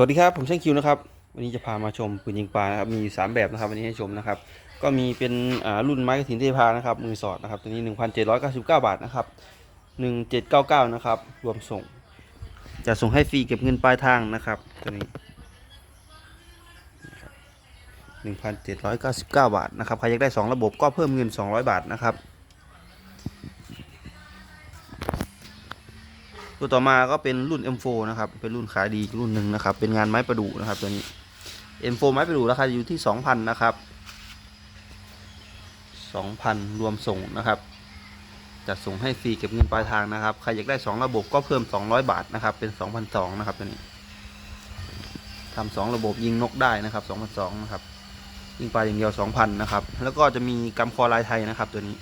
สวัสดีครับผมเช่างคิวนะครับวันนี้จะพามาชมปืนยิงปลานะครับมีอยู่สามแบบนะครับวันนี้ให้ชมนะครับก็มีเป็นรุ่นไม้กระถินเทพานะครับมือสอดนะครับตัวนี้ 1,799 บาทนะครับ1799นะครับรวมส่ง จะส่งให้ฟรีเก็บเงินปลายทางนะครับตัวนี้ 1,799 บาทนะครับใครอยากได้ 2 ระบบก็เพิ่มเงิน 200 บาทนะครับ ตัวต่อมาก็เป็นรุ่น M4 นะครับ เป็นรุ่นขายดีรุ่นหนึ่งนะครับ เป็นงานไม้ประดู่นะครับตัวนี้ M4 ไม้ประดู่ราคาอยู่ที่ 2,000 นะครับ 2,000 รวมส่งนะครับจัดส่งให้ฟรีเก็บเงินปลายทางนะครับ ใครอยากได้ 2 ระบบก็เพิ่ม 200 บาทนะครับ เป็น 2,200นะครับตัวนี้ทำสองระบบยิงนกได้นะครับ2,200นะครับ ยิงปลาอย่างเดียว 2,000นะครับ แล้วก็จะมีกำคอลายไทยนะครับตัวนี้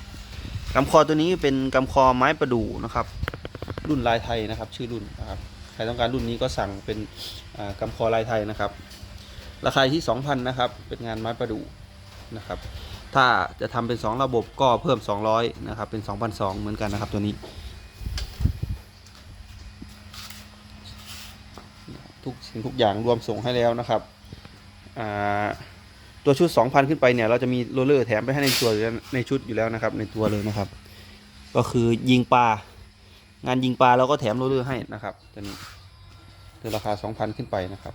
กำคอตัวนี้เป็นกำคอไม้ประดู่นะครับ รุ่นลายไทยนะครับ ชื่อรุ่นนะครับใครต้องการรุ่นนี้ก็สั่งเป็นอ่ากำคอลายไทยนะครับ ราคาที่ 2,000นะครับ เป็นงานไม้ประดู่นะครับ ถ้าจะทำเป็น 2 ระบบก็เพิ่ม 200นะครับ เป็น 2,200 เหมือนกันนะครับตัวนี้ ทุกสิ่งทุกอย่างรวมส่งให้แล้วนะครับตัวชุด 2,000 ขึ้นไปเนี่ย เราจะมีโรลเลอร์แถมไปให้ในตัวในชุดอยู่แล้วนะครับ ในตัวเลยนะครับ ก็คือยิงปลา งานยิงปลาเราก็แถมโรลเลอร์ให้นะครับตัวนี้คือราคา 2,000 ขึ้นไปนะครับ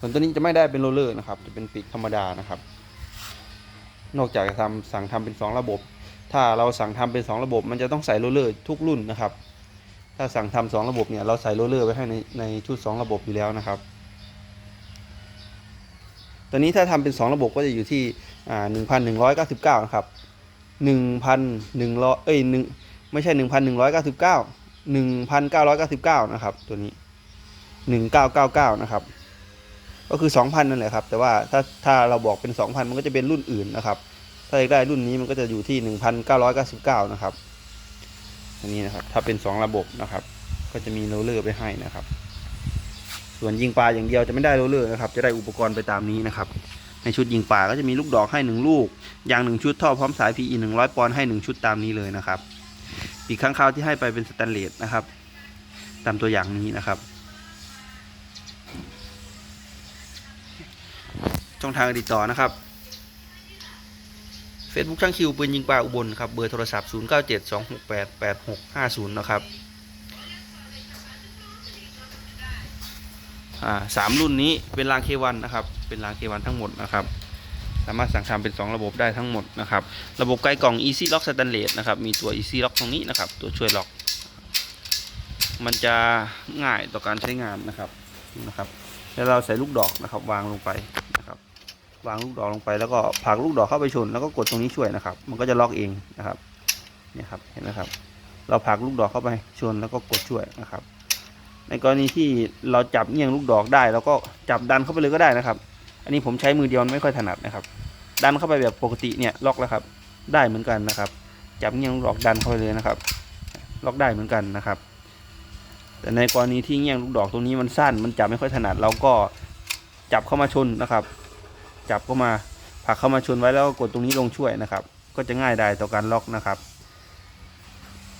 ส่วนตัวนี้จะไม่ได้เป็นโรลเลอร์นะครับ จะเป็นปีกธรรมดานะครับ นอกจากจะทำสั่งทำเป็น 2 ระบบ ถ้าเราสั่งทำเป็น 2 ระบบ มันจะต้องใส่โรลเลอร์ทุกรุ่นนะครับ ถ้าสั่งทำสองระบบเนี่ยเราใส่โรลเลอร์ไว้ให้ในในชุด 2 ระบบอยู่แล้วนะครับตัวนี้ถ้าทำเป็น 2 ระบบก็จะอยู่ที่อ่า1,199นะครับ1,100เอ้ยหนึ่งไม่ใช่1,199 1,999 นะครับ ตัวนี้ 1999 นะครับ ก็คือ 2,000 นั่นแหละครับ แต่ว่าถ้าถ้าเราบอกเป็น 2,000 มันก็จะเป็นรุ่นอื่นนะครับ ถ้าอยากได้รุ่นนี้มันก็จะอยู่ที่ 1,999 นะครับ อันนี้นะครับ ถ้าเป็น 2 ระบบนะครับ ก็จะมีโรลเลอร์ไปให้นะครับ ส่วนยิงปลาอย่างเดียวจะไม่ได้โรลเลอร์นะครับ จะได้อุปกรณ์ไปตามนี้นะครับ ในชุดยิงปลาก็จะมีลูกดอกให้ 1 ลูก ยาง 1 ชุดท่อพร้อมสาย PE 100 ปอนด์ให้ 1 ชุดตามนี้เลยนะครับ ปีกข้างคาวที่ให้ไปเป็นสแตนเลสนะครับ ตามตัวอย่างนี้นะครับ ช่องทางติดต่อนะครับ Facebook ช่างคิวปืนยิงปลาอุบลครับ เบอร์โทรศัพท์ 0972688650 นะครับอ่าสามรุ่นนี้เป็นรางเควันนะครับ เป็นรางเควันทั้งหมดนะครับ สามารถสั่งทำเป็น 2 ระบบได้ทั้งหมดนะครับ ระบบไกลกล่อง Easy Lock Stainless นะครับ มีตัว Easy Lock ตรงนี้นะครับ ตัวช่วยล็อก มันจะง่ายต่อการใช้งานนะครับนะครับ แล้วเราใส่ลูกดอกนะครับ วางลงไปนะครับ วางลูกดอกลงไปแล้วก็ผลักลูกดอกเข้าไปชน แล้วก็กดตรงนี้ช่วยนะครับ มันก็จะล็อกเองนะครับเนี่ยครับเห็นไหมครับ เราผลักลูกดอกเข้าไปชนแล้วก็กดช่วยนะครับ ในกรณีที่เราจับเงี่ยงลูกดอกได้เราก็จับดันเข้าไปเลยก็ได้นะครับ อันนี้ผมใช้มือเดียวไม่ค่อยถนัดนะครับ ดันเข้าไปแบบปกติเนี่ยล็อกแล้วครับ ได้เหมือนกันนะครับ จับเงี่ยงลูกดอกดันเข้าไปเลยนะครับ ล็อกได้เหมือนกันนะครับ แต่ในกรณีที่เงี่ยงลูกดอกตรงนี้มันสั้น มันจับไม่ค่อยถนัดเราก็จับเข้ามาชนนะครับ จับเข้ามาผลักเข้ามาชนไว้แล้วกกดตรงนี้ลงช่วยนะครับ ก็จะง่ายได้ต่อการล็อกนะครับ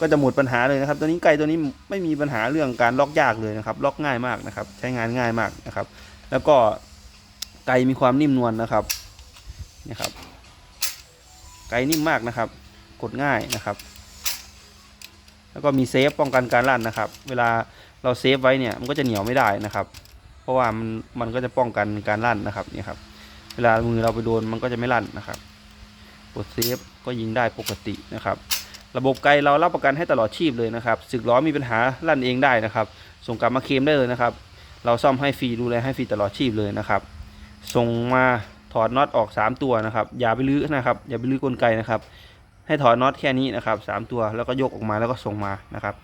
ก็จะหมดปัญหาเลยนะครับ ตัวนี้ไก่ตัวนี้ไม่มีปัญหาเรื่องการล็อกยากเลยนะครับ ล็อกง่ายมากนะครับ ใช้งานง่ายมากนะครับ แล้วก็ ไก่มีความนิ่มนวลนะครับนี่ครับ ไก่นิ่มมากนะครับ กดง่ายนะครับ แล้วก็มีเซฟป้องกันการลั่นนะครับ เวลาเราเซฟไว้เนี่ยมันก็จะเหนียวไม่ได้นะครับ เพราะว่ามันมันก็จะป้องกันการลั่นนะครับนี่ครับ เวลามือเราไปโดนมันก็จะไม่ลั่นนะครับกดเซฟก็ยิงได้ปกตินะครับ ระบบไกลเรารับประกันให้ตลอดชีพเลยนะครับสึกล้อมีปัญหาลั่นเองได้นะครับ ส่งกลับมาเคลมได้เลยนะครับ เราซ่อมให้ฟรีดูแลให้ฟรีตลอดชีพเลยนะครับ ส่งมาถอดน็อตออก 3 ตัวนะครับ อย่าไปลื้อนะครับอย่าไปลื้อกลไกนะครับ ให้ถอดน็อตแค่นี้นะครับสามตัวแล้วก็ยกออกมาแล้วก็ส่งมานะครับ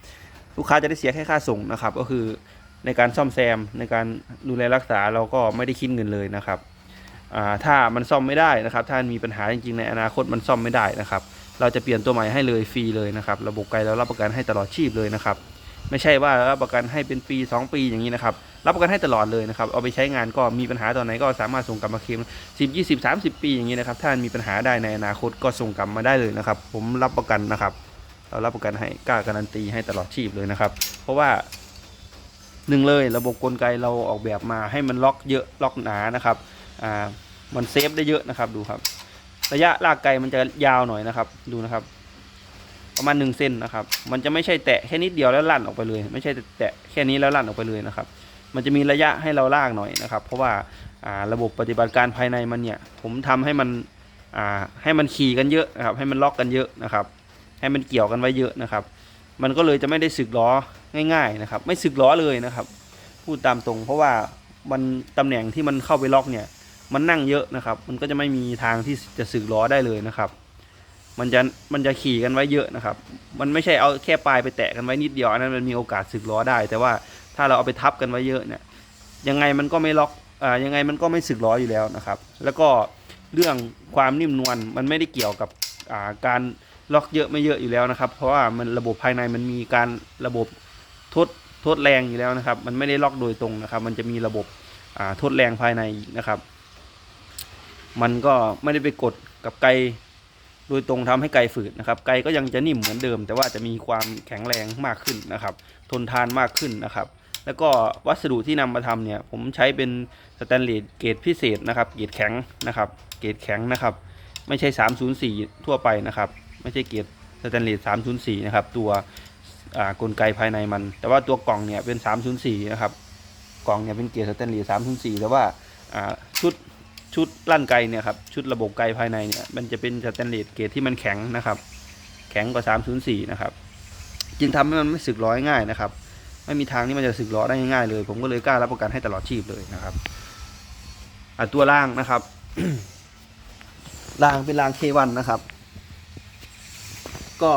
ลูกค้าจะได้เสียแค่ค่าส่งนะครับ ก็คือในการซ่อมแซมในการดูแลรักษาเราก็ไม่ได้คิดเงินเลยนะครับถ้ามันซ่อมไม่ได้นะครับ ถ้ามีปัญหาจริงๆ ในอนาคตมันซ่อมไม่ได้นะครับ เราจะเปลี่ยนตัวใหม่ให้เลยฟรีเลยนะครับ ระบบไกลเรารับประกันให้ตลอดชีพเลยนะครับ ไม่ใช่ว่ารับประกันให้เป็นปี 2 ปีอย่างนี้นะครับ รับประกันให้ตลอดเลยนะครับเอาไปใช้งานก็มีปัญหาตอนไหนก็สามารถส่งกลับมาเคลม10 20 30 ปีอย่างนี้นะครับถ้ามีปัญหาได้ในอนาคตก็ส่งกลับมาได้เลยนะครับ ผมรับประกันนะครับเรารับประกันให้กล้าการันตีให้ตลอดชีพเลยนะครับ เพราะว่าหนึ่งเลยระบบกลไกเราออกแบบมาให้มันล็อกเยอะล็อกหนานะครับอ่ามันเซฟได้เยอะนะครับดูครับ ระยะลากไกมันจะยาวหน่อยนะครับ ดูนะครับประมาณหนึ่งเซนนะครับ มันจะไม่ใช่แตะแค่นิดเดียวแล้วลั่นออกไปเลย ไม่ใช่แตะแค่นี้แล้วลั่นออกไปเลยนะครับ มันจะมีระยะให้เราลากหน่อยนะครับ เพราะว่าาระบบปฏิบัติการภายในมันเนี่ย ผมทำให้มันให้มันขี่กันเยอะนะครับ ให้มันล็อกกันเยอะนะครับ ให้มันเกี่ยวกันไว้เยอะนะครับ มันก็เลยจะไม่ได้สึกล้อง่าย ๆนะครับ ไม่สึกล้อเลยนะครับ พูดตามตรง เพราะว่ามันตำแหน่งที่มันเข้าไปล็อกเนี่ย มันนั่งเยอะนะครับ มันก็จะไม่มีทางที่จะสึกล้อได้เลยนะครับ มันจะมันจะขี่กันไว้เยอะนะครับ มันไม่ใช่เอาแค่ปลายไปแตะกันไว้นิดเดียวอันนั้นมันมีโอกาสสึกล้อได้ แต่ว่า ถ้าเราเอาไปทับกันไว้เยอะเนี่ยยังไงมันก็ไม่ล็อกอ่ายังไงมันก็ไม่สึกล้ออยู่แล้วนะครับ แล้วก็เรื่องความนิ่มนวลมันไม่ได้เกี่ยวกับอ่าการล็อกเยอะไม่เยอะอยู่แล้วนะครับ เพราะว่ามันระบบภายในมันมีการระบบทดทดแรงอยู่แล้วนะครับ มันไม่ได้ล็อกโดยตรงนะครับ มันจะมีระบบอ่าทดแรงภายในอีกนะครับ มันก็ไม่ได้ไปกดกับไกโดยตรงทำให้ไกฝืดนะครับ ไกก็ยังจะนิ่มเหมือนเดิม แต่ว่าจะมีความแข็งแรงมากขึ้นนะครับ ทนทานมากขึ้นนะครับ แล้วก็วัสดุที่นำมาทำเนี่ยผมใช้เป็นสแตนเลสเกรดพิเศษนะครับเกรดแข็งนะครับเกรดแข็งนะครับไม่ใช่ 304 ทั่วไปนะครับไม่ใช่เกรดสแตนเลส304 นะครับตัวกลไกภายในมัน แต่ว่าตัวกล่องเนี่ยเป็น 304 นะครับกล่องเนี่ยเป็นเกรดสแตนเลส304แต่ว่าชุดชุดลั่นไกเนี่ยครับชุดระบบไกภายในเนี่ยมันจะเป็นสแตนเลสเกรดที่มันแข็งนะครับ แข็งกว่า304นะครับ จึงทำให้มันไม่สึกร้อยง่ายนะครับ ไม่มีทางที่มันจะสึกล้อได้ง่ายๆเลย ผมก็เลยกล้ารับประกันให้ตลอดชีพเลยนะครับอะตัวล่างนะครับรางเป็นรางเควันนะครับ ก็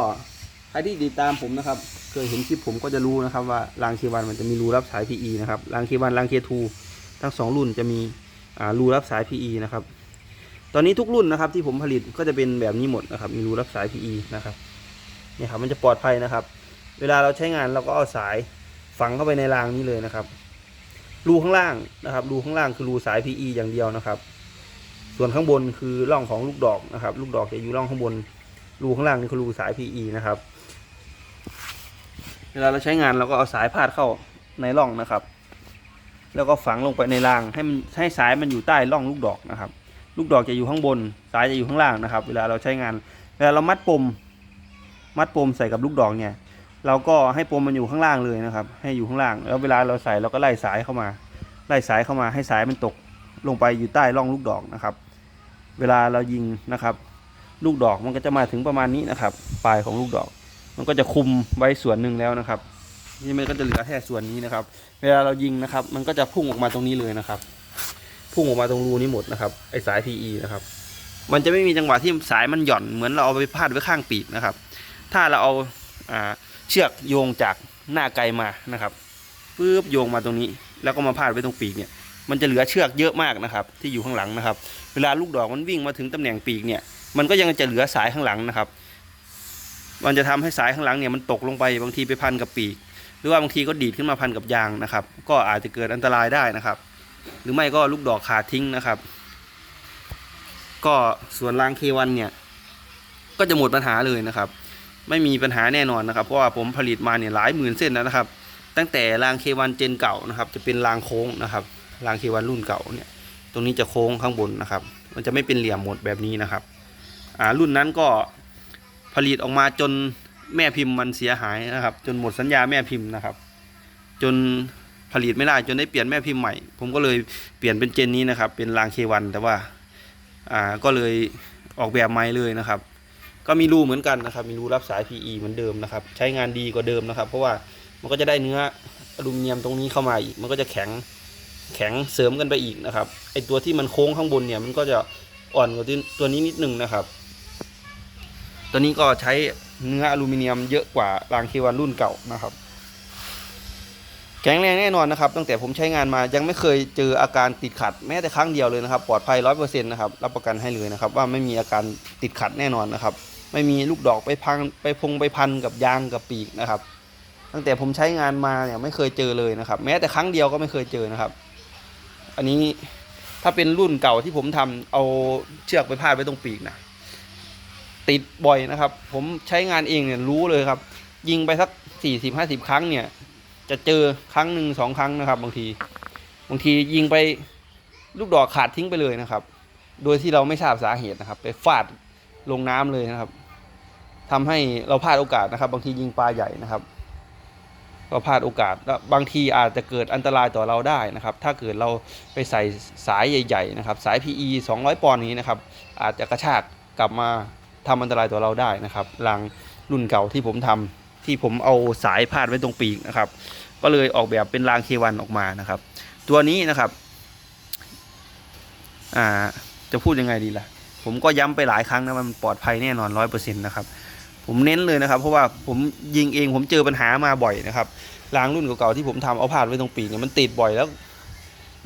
ใครที่ติดตามผมนะครับ เคยเห็นคลิปผมก็จะรู้นะครับ ว่ารางเควันมันจะมีรูรับสาย PE นะครับรางเควันรางเคทูทั้งสองรุ่นจะมีรูรับสาย PE นะครับ ตอนนี้ทุกรุ่นนะครับที่ผมผลิตก็จะเป็นแบบนี้หมดนะครับ มีรูรับสาย PE นะครับเนี่ยครับมันจะปลอดภัยนะครับ เวลาเราใช้งานเราก็เอาสาย ฝังเข้าไปในรางนี้เลยนะครับ รูข้างล่างนะครับ รูข้างล่างคือรูสาย PE อย่างเดียวนะครับ ส่วนข้างบนคือร่องของลูกดอกนะครับ ลูกดอกจะอยู่ร่องข้างบน รูข้างล่างนี่คือรูสาย PE นะครับ เวลาเราใช้งานเราก็เอาสายพาดเข้าในร่องนะครับ แล้วก็ฝังลงไปในรางให้มันให้สายมันอยู่ใต้ร่องลูกดอกนะครับ ลูกดอกจะอยู่ข้างบน สายจะอยู่ข้างล่างนะครับ เวลาเราใช้งาน เวลาเรามัดปม มัดปมใส่กับลูกดอกเนี่ย เราก็ให้ปมมันอยู่ข้างล่างเลยนะครับ ให้อยู่ข้างล่าง แล้วเวลาเราใส่เราก็ไล่สายเข้ามา ไล่สายเข้ามาให้สายมันตกลงไปอยู่ใต้ร่องลูกดอกนะครับ เวลาเรายิงนะครับ ลูกดอกมันก็จะมาถึงประมาณนี้นะครับ ปลายของลูกดอก มันก็จะคุมไว้ส่วนหนึ่งแล้วนะครับนี่มันก็จะเหลือแค่ส่วนนี้นะครับ เวลาเรายิงนะครับ มันก็จะพุ่งออกมาตรงนี้เลยนะครับ พุ่งออกมาตรงรูนี้หมดนะครับไอสาย PE นะครับ มันจะไม่มีจังหวะที่สายมันหย่อนเหมือนเราเอาไปพาดไว้ข้างปีกนะครับ ถ้าเราเอาอ่า เชือกโยงจากหน้าไกลมานะครับปึ๊บโยงมาตรงนี้ แล้วก็มาพาดไว้ตรงปีกเนี่ย มันจะเหลือเชือกเยอะมากนะครับ ที่อยู่ข้างหลังนะครับ เวลาลูกดอกมันวิ่งมาถึงตำแหน่งปีกเนี่ย มันก็ยังจะเหลือสายข้างหลังนะครับ มันจะทำให้สายข้างหลังเนี่ยมันตกลงไปบางทีไปพันกับปีก หรือว่าบางทีก็ดีดขึ้นมาพันกับยางนะครับ ก็อาจจะเกิดอันตรายได้นะครับ หรือไม่ก็ลูกดอกขาดทิ้งนะครับ ก็ส่วนรางเควันเนี่ย ก็จะหมดปัญหาเลยนะครับ ไม่มีปัญหาแน่นอนนะครับเพราะว่าผมผลิตมาเนี่ยหลายหมื่นเส้นแล้วนะครับ ตั้งแต่รางเควันเจนเก่านะครับ จะเป็นรางโค้งนะครับรางเควันรุ่นเก่าเนี่ย ตรงนี้จะโค้งข้างบนนะครับ มันจะไม่เป็นเหลี่ยมหมดแบบนี้นะครับอ่ารุ่นนั้นก็ผลิตออกมาจนแม่พิมพ์มันเสียหายนะครับ จนหมดสัญญาแม่พิมพ์นะครับ จนผลิตไม่ได้จนได้เปลี่ยนแม่พิมพ์ใหม่ ผมก็เลยเปลี่ยนเป็นเจนนี้นะครับ เป็นรางเควันแต่ว่าอ่าก็เลยออกแบบใหม่เลยนะครับ ก็มีรูเหมือนกันนะครับ มีรูรับสาย PE เหมือนเดิมนะครับ ใช้งานดีกว่าเดิมนะครับ เพราะว่ามันก็จะได้เนื้ออลูมิเนียมตรงนี้เข้ามาอีก มันก็จะแข็งแข็งเสริมกันไปอีกนะครับไอตัวที่มันโค้งข้างบนเนี่ยมันก็จะอ่อนกว่าตัวนี้นิดนึงนะครับ ตัวนี้ก็ใช้เนื้ออลูมิเนียมเยอะกว่ารางเควันรุ่นเก่านะครับ แข็งแรงแน่นอนนะครับ ตั้งแต่ผมใช้งานมายังไม่เคยเจออาการติดขัดแม้แต่ครั้งเดียวเลยนะครับ ปลอดภัยร้อยเปอร์เซ็นต์นะครับรับประกันให้เลยนะครับ ว่าไม่มีอาการติดขัดแน่นอนนะครับ ไม่มีลูกดอกไปพังไปพงไปพันกับยางกับปีกนะครับ ตั้งแต่ผมใช้งานมาเนี่ยไม่เคยเจอเลยนะครับ แม้แต่ครั้งเดียวก็ไม่เคยเจอนะครับ อันนี้ถ้าเป็นรุ่นเก่าที่ผมทำเอาเชือกไปพาดไว้ตรงปีกนะติดบ่อยนะครับ ผมใช้งานเองเนี่ยรู้เลยครับ ยิงไปสักสี่สิบห้าสิบครั้งเนี่ย จะเจอครั้งหนึ่งสองครั้งนะครับ บางทีบางทียิงไปลูกดอกขาดทิ้งไปเลยนะครับ โดยที่เราไม่ทราบสาเหตุนะครับ ไปฟาดลงน้ำเลยนะครับ ทำให้เราพลาดโอกาสนะครับ บางทียิงปลาใหญ่นะครับก็พลาดโอกาสแล้วบางทีอาจจะเกิดอันตรายต่อเราได้นะครับ ถ้าเกิดเราไปใส่สายใหญ่ ๆ นะครับ สาย PE 200 ปอนด์นี้นะครับ อาจจะกระชากกลับมาทำอันตรายต่อเราได้นะครับรางรุ่นเก่าที่ผมทำที่ผมเอาสายพาดไว้ตรงปีกนะครับ ก็เลยออกแบบเป็นรางเควันออกมานะครับ ตัวนี้นะครับ อ่า จะพูดยังไงดีล่ะ ผมก็ย้ำไปหลายครั้งนะมันปลอดภัยแน่นอนร้อยเปอร์เซ็นต์นะครับผมเน้นเลยนะครับ เพราะว่าผมยิงเองผมเจอปัญหามาบ่อยนะครับรางรุ่นเก่าๆที่ผมทำเอาพาดไว้ตรงปีกเนี่ยมันติดบ่อยแล้ว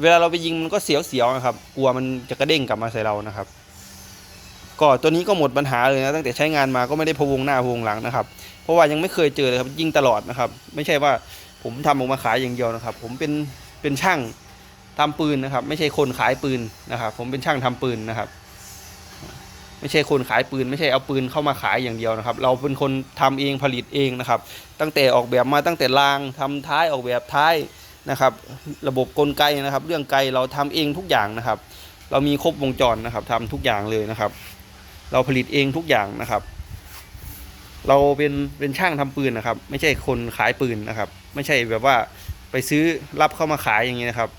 เวลาเราไปยิงมันก็เสียวๆนะครับ กลัวมันจะกระเด้งกลับมาใส่เรานะครับ ก็ตัวนี้ก็หมดปัญหาเลยนะตั้งแต่ใช้งานมาก็ไม่ได้พวงหน้าพวงหลังนะครับ เพราะว่ายังไม่เคยเจอเลยครับยิงตลอดนะครับ ไม่ใช่ว่าผมทำออกมาขายอย่างเดียวนะครับ ผมเป็นเป็นช่างทำปืนนะครับ ไม่ใช่คนขายปืนนะครับ ผมเป็นช่างทำปืนนะครับ ไม่ใช่คนขายปืน ไม่ใช่เอาปืนเข้ามาขายอย่างเดียวนะครับ เราเป็นคนทำเองผลิตเองนะครับ ตั้งแต่ออกแบบมาตั้งแต่รางทำท้ายออกแบบท้ายนะครับ ระบบกลไกนะครับ เรื่องไกเราทำเองทุกอย่างนะครับ เรามีครบวงจรนะครับทำทุกอย่างเลยนะครับ เราผลิตเองทุกอย่างนะครับ เราเป็นเป็นช่างทำปืนนะครับ ไม่ใช่คนขายปืนนะครับ ไม่ใช่แบบว่าไปซื้อรับเข้ามาขายอย่างนี้นะครับ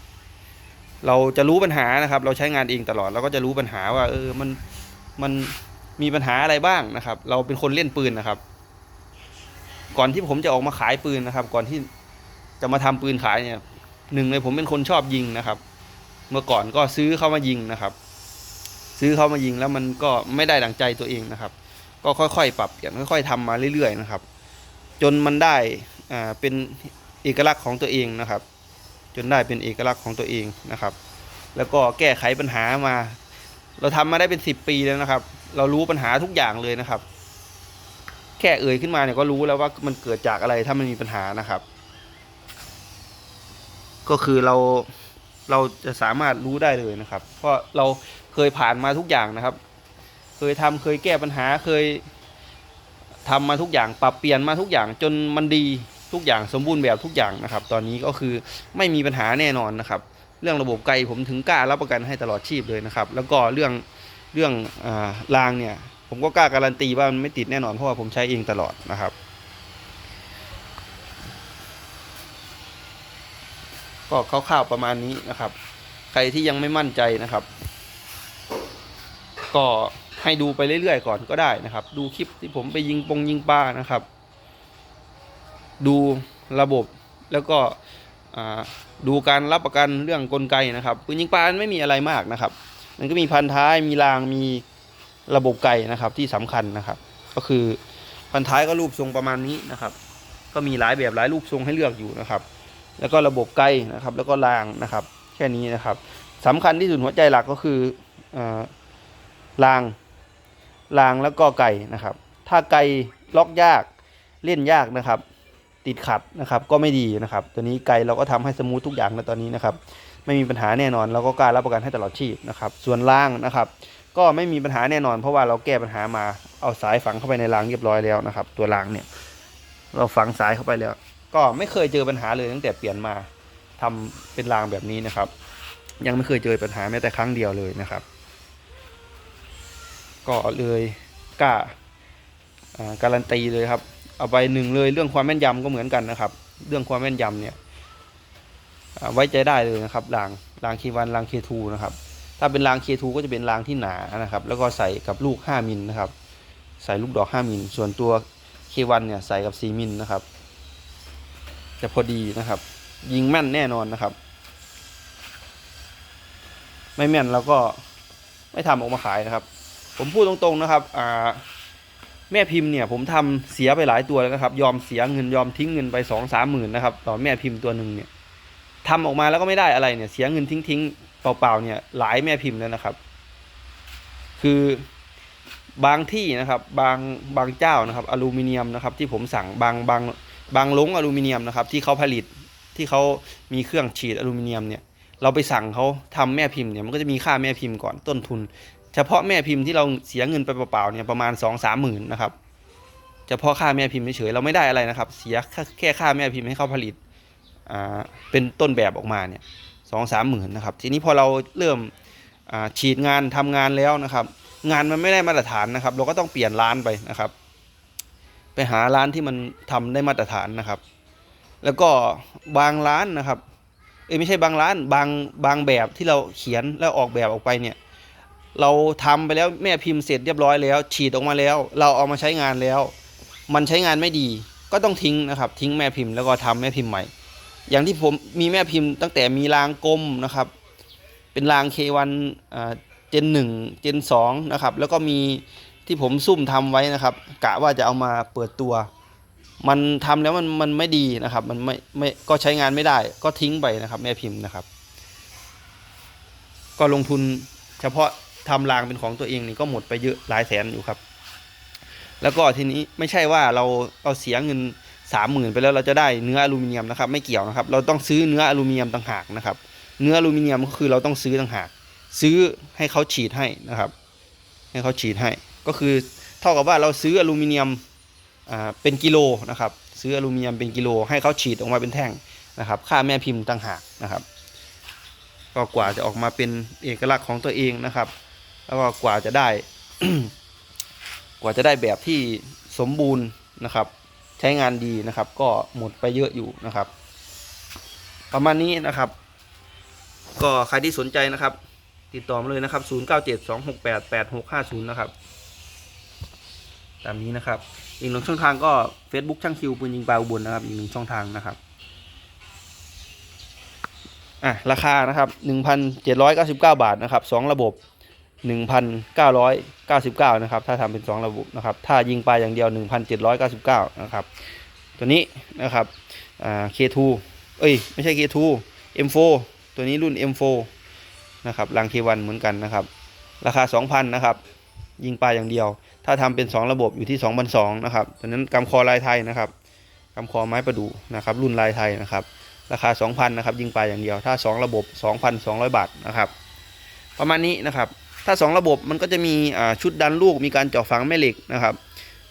เราจะรู้ปัญหานะครับ เราใช้งานเองตลอดเราก็จะรู้ปัญหาว่า เออมัน มันมีปัญหาอะไรบ้างนะครับ เราเป็นคนเล่นปืนนะครับ ก่อนที่ผมจะออกมาขายปืนนะครับ ก่อนที่จะมาทำปืนขายเนี่ยหนึ่งเลยผมเป็นคนชอบยิงนะครับ เมื่อก่อนก็ซื้อเข้ามายิงนะครับ ซื้อเข้ามายิงแล้วมันก็ไม่ได้ดังใจตัวเองนะครับ ก็ค่อยๆ ปรับเปลี่ยนค่อย ๆทำมาเรื่อยๆนะครับ จนมันได้อ่าเป็นเอกลักษณ์ของตัวเองนะครับ จนได้เป็นเอกลักษณ์ของตัวเองนะครับ แล้วก็แก้ไขปัญหามา เราทำมาได้เป็นสิบปีแล้วนะครับ เรารู้ปัญหาทุกอย่างเลยนะครับ แค่เอ่ยขึ้นมาเนี่ยก็รู้แล้วว่ามันเกิดจากอะไรถ้ามันมีปัญหานะครับ ก็คือเราเราจะสามารถรู้ได้เลยนะครับ เพราะเราเคยผ่านมาทุกอย่างนะครับ เคยทำเคยแก้ปัญหาเคยทำมาทุกอย่างปรับเปลี่ยนมาทุกอย่างจนมันดีทุกอย่างสมบูรณ์แบบทุกอย่างนะครับ ตอนนี้ก็คือไม่มีปัญหาแน่นอนนะครับ เรื่องระบบไกลผมถึงกล้ารับประกันให้ตลอดชีพเลยนะครับ แล้วก็เรื่องเรื่องอารางเนี่ย ผมก็กล้าการันตีว่ามันไม่ติดแน่นอนเพราะว่าผมใช้เองตลอดนะครับ ก็คร่าวๆประมาณนี้นะครับ ใครที่ยังไม่มั่นใจนะครับ ก็ให้ดูไปเรื่อยๆก่อนก็ได้นะครับ ดูคลิปที่ผมไปยิงปงยิงปลานะครับ ดูระบบแล้วก็อ่า ดูการรับประกันเรื่องกลไกนะครับปืนยิงปลาไม่มีอะไรมากนะครับ มันก็มีพันท้ายมีรางมีระบบไกนะครับที่สำคัญนะครับ ก็คือพันท้ายก็รูปทรงประมาณนี้นะครับ ก็มีหลายแบบหลายรูปทรงให้เลือกอยู่นะครับ แล้วก็ระบบไกนะครับ แล้วก็รางนะครับ แค่นี้นะครับสำคัญที่สุดหัวใจหลักก็คือเออรางรางแล้วก็ไก่นะครับ ถ้าไกล็อกยากเล่นยากนะครับ ติดขัดนะครับก็ไม่ดีนะครับ ตัวนี้ไกเราก็ทำให้สมูททุกอย่างในตอนนี้นะครับ ไม่มีปัญหาแน่นอนเราก็กล้ารับประกันให้ตลอดชีพนะครับ ส่วนรางนะครับ ก็ไม่มีปัญหาแน่นอน เพราะว่าเราแก้ปัญหามาเอาสายฝังเข้าไปในรางเรียบร้อยแล้วนะครับ ตัวรางเนี่ย เราฝังสายเข้าไปแล้ว ก็ไม่เคยเจอปัญหาเลยตั้งแต่เปลี่ยนมาทำเป็นรางแบบนี้นะครับ ยังไม่เคยเจอปัญหาแม้แต่ครั้งเดียวเลยนะครับ ก็เลยกล้าการันตีเลยครับ เอาไปหนึ่งเลยเรื่องความแม่นยำก็เหมือนกันนะครับ เรื่องความแม่นยำเนี่ยไว้ใจได้เลยนะครับรางรางเควันรางเคทูนะครับ ถ้าเป็นรางเคทูก็จะเป็นรางที่หนานะครับ แล้วก็ใส่กับลูก 5มิลนะครับ ใส่ลูกดอก 5มิลส่วนตัวเควันเนี่ยใส่กับ 4มิลนะครับ จะพอดีนะครับ ยิงแม่นแน่นอนนะครับ ไม่แม่นเราก็ไม่ทำออกมาขายนะครับ ผมพูดตรงๆนะครับ อ่า แม่พิมพ์เนี่ยผมทำเสียไปหลายตัวแล้วนะครับ ยอมเสียเงินยอมทิ้งเงินไปสองสามหมื่นนะครับต่อแม่พิมพ์ตัวหนึ่งเนี่ยทำออกมาแล้วก็ไม่ได้อะไรเนี่ย เสียเงินทิ้งทิ้งๆเปล่าๆเนี่ยหลายแม่พิมพ์แล้วนะครับ คือบางที่นะครับบางบางเจ้านะครับอลูมิเนียมนะครับ ที่ผมสั่งบางบางบางลงอลูมิเนียมนะครับ ที่เขาผลิตที่เขามีเครื่องฉีดอลูมิเนียมเนี่ย เราไปสั่งเขาทำแม่พิมพ์เนี่ยมันก็จะมีค่าแม่พิมพ์ก่อนต้นทุน เฉพาะแม่พิมพ์ที่เราเสียเงินไปเปล่าๆเนี่ยประมาณสองสามหมื่นนะครับเฉพาะค่าแม่พิมพ์เฉยเราไม่ได้อะไรนะครับ เสียแค่ค่าแม่พิมพ์ให้เขาผลิตอ่าเป็นต้นแบบออกมาเนี่ยสองสามหมื่นนะครับ ทีนี้พอเราเริ่มฉีดงานทำงานแล้วนะครับ งานมันไม่ได้มาตรฐานนะครับ เราก็ต้องเปลี่ยนร้านไปนะครับ ไปหาร้านที่มันทำได้มาตรฐานนะครับ แล้วก็บางร้านนะครับเอ้ไม่ใช่บางร้านบางบางแบบที่เราเขียนแล้วออกแบบออกไปเนี่ย เราทำไปแล้วแม่พิมพ์เสร็จเรียบร้อยแล้ว ฉีดออกมาแล้ว เราเอามาใช้งานแล้ว มันใช้งานไม่ดี ก็ต้องทิ้งนะครับ ทิ้งแม่พิมพ์แล้วก็ทำแม่พิมพ์ใหม่ อย่างที่ผมมีแม่พิมพ์ตั้งแต่มีรางกลมนะครับ เป็นรางเควันเจนหนึ่งเจนสองนะครับ แล้วก็มีที่ผมซุ่มทำไว้นะครับ กะว่าจะเอามาเปิดตัว มันทำแล้วมันมันไม่ดีนะครับ มันไม่ไม่ก็ใช้งานไม่ได้ ก็ทิ้งไปนะครับ แม่พิมพ์นะครับ ก็ลงทุนเฉพาะ ทำรางเป็นของตัวเองนี่ก็หมดไปเยอะหลายแสนอยู่ครับ แล้วก็ทีนี้ไม่ใช่ว่าเราเราเสียเงินสามหมื่นไปแล้วเราจะได้เนื้ออลูมิเนียมนะครับ ไม่เกี่ยวนะครับ เราต้องซื้อเนื้ออลูมิเนียมต่างหากนะครับ เนื้ออลูมิเนียมก็คือเราต้องซื้อต่างหาก ซื้อให้เขาฉีดให้นะครับ ให้เขาฉีดให้ ก็คือเท่ากับว่าเราซื้ออลูมิเนียมอ่าเป็นกิโลนะครับ ซื้ออลูมิเนียมเป็นกิโล ให้เขาฉีดออกมาเป็นแท่งนะครับ ค่าแม่พิมพ์ต่างหากนะครับ ก็กว่าจะออกมาเป็นเอกลักษณ์ของตัวเองนะครับ แล้วก็กว่าจะได้ กว่าจะได้แบบที่สมบูรณ์นะครับ ใช้งานดีนะครับ ก็หมดไปเยอะอยู่นะครับ ประมาณนี้นะครับ ก็ใครที่สนใจนะครับ ติดต่อมาเลยนะครับ 0972688650 นะครับ ตามนี้นะครับ อีกหนึ่งช่องทางก็ Facebook ช่างคิวปืนยิงปลาอุบลนะครับ อีกหนึ่งช่องทางนะครับอะราคานะครับ 1,799 บาทนะครับสองระบบ 1,999 นะครับ ถ้าทำเป็น 2 ระบบนะครับ ถ้ายิงปลาอย่างเดียว 1,799 นะครับ ตัวนี้นะครับอ่า K2 เอ้ย ไม่ใช่ K2 M4 ตัวนี้รุ่น M4 นะครับรัง K1 เหมือนกันนะครับ ราคา 2,000 นะครับ ยิงปลาอย่างเดียว ถ้าทำเป็น 2 ระบบอยู่ที่ 2,200 นะครับตัวนั้นกำคอลายไทยนะครับกำคอไม้ประดูนะครับ รุ่นลายไทยนะครับ ราคา 2,000 นะครับ ยิงปลาอย่างเดียว ถ้า 2 ระบบ 2,200 บาทนะครับ ประมาณนี้นะครับ ถ้า 2 ระบบมันก็จะมีชุดดันลูกมีการเจาะฝังแม่เหล็กนะครับ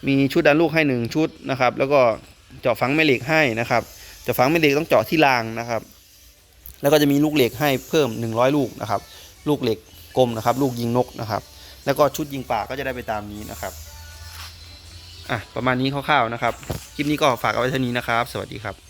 มีชุดดันลูกให้ 1 ชุดนะครับ แล้วก็เจาะฝังแม่เหล็กให้นะครับเจาะฝังแม่เหล็กต้องเจาะที่รางนะครับ แล้วก็จะมีลูกเหล็กให้เพิ่ม 100 ลูกนะครับ ลูกเหล็กกลมนะครับ ลูกยิงนกนะครับ แล้วก็ชุดยิงป่าก็จะได้ไปตามนี้นะครับอะประมาณนี้คร่าวๆนะครับคลิปนี้ก็ฝากเอาไว้เท่านี้นะครับ สวัสดีครับ